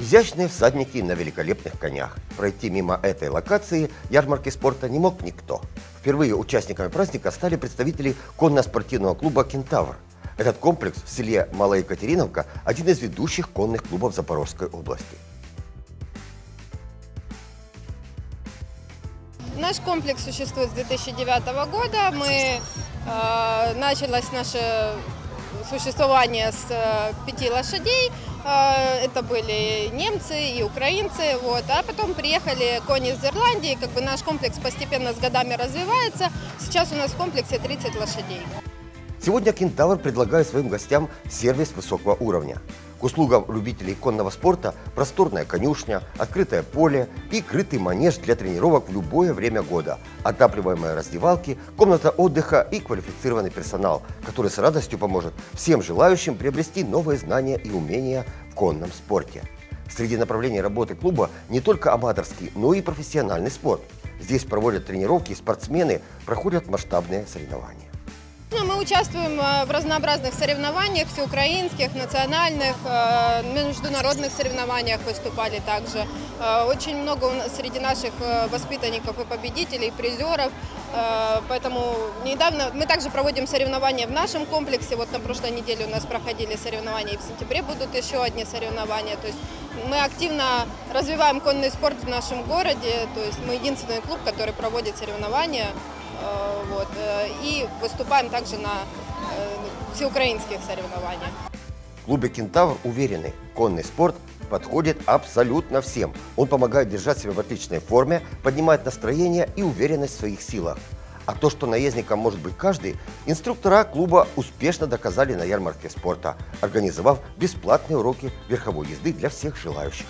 Изящные всадники на великолепных конях. Пройти мимо этой локации ярмарки спорта не мог никто. Впервые участниками праздника стали представители конно-спортивного клуба «Кентавр». Этот комплекс в селе Малая Екатериновка – один из ведущих конных клубов Запорожской области. Наш комплекс существует с 2009 года. Мы э, началось наше существование с э, пяти лошадей. Э, это были немцы и украинцы. Вот. А потом приехали кони из Ирландии. Как бы наш комплекс постепенно с годами развивается. Сейчас у нас в комплексе 30 лошадей. Сегодня «Кентавр» предлагает своим гостям сервис высокого уровня. К услугам любителей конного спорта просторная конюшня, открытое поле и крытый манеж для тренировок в любое время года, отапливаемые раздевалки, комната отдыха и квалифицированный персонал, который с радостью поможет всем желающим приобрести новые знания и умения в конном спорте. Среди направлений работы клуба не только аматорский, но и профессиональный спорт. Здесь проводят тренировки, спортсмены проходят масштабные соревнования. Участвуем э, в разнообразных соревнованиях, всеукраинских, национальных, э, международных соревнованиях выступали также. Э, очень много у нас среди наших воспитанников и победителей, и призеров. Поэтому недавно мы также проводим соревнования в нашем комплексе. Вот на прошлой неделе у нас проходили соревнования, и в сентябре будут еще одни соревнования. То есть мы активно развиваем конный спорт в нашем городе. То есть мы единственный клуб, который проводит соревнования вот, э, и выступаем также на э, всеукраинских соревнованиях. В клубе «Кентавр» уверены, конный спорт подходит абсолютно всем. Он помогает держать себя в отличной форме, поднимает настроение и уверенность в своих силах. А то, что наездником может быть каждый, инструктора клуба успешно доказали на ярмарке спорта, организовав бесплатные уроки верховой езды для всех желающих.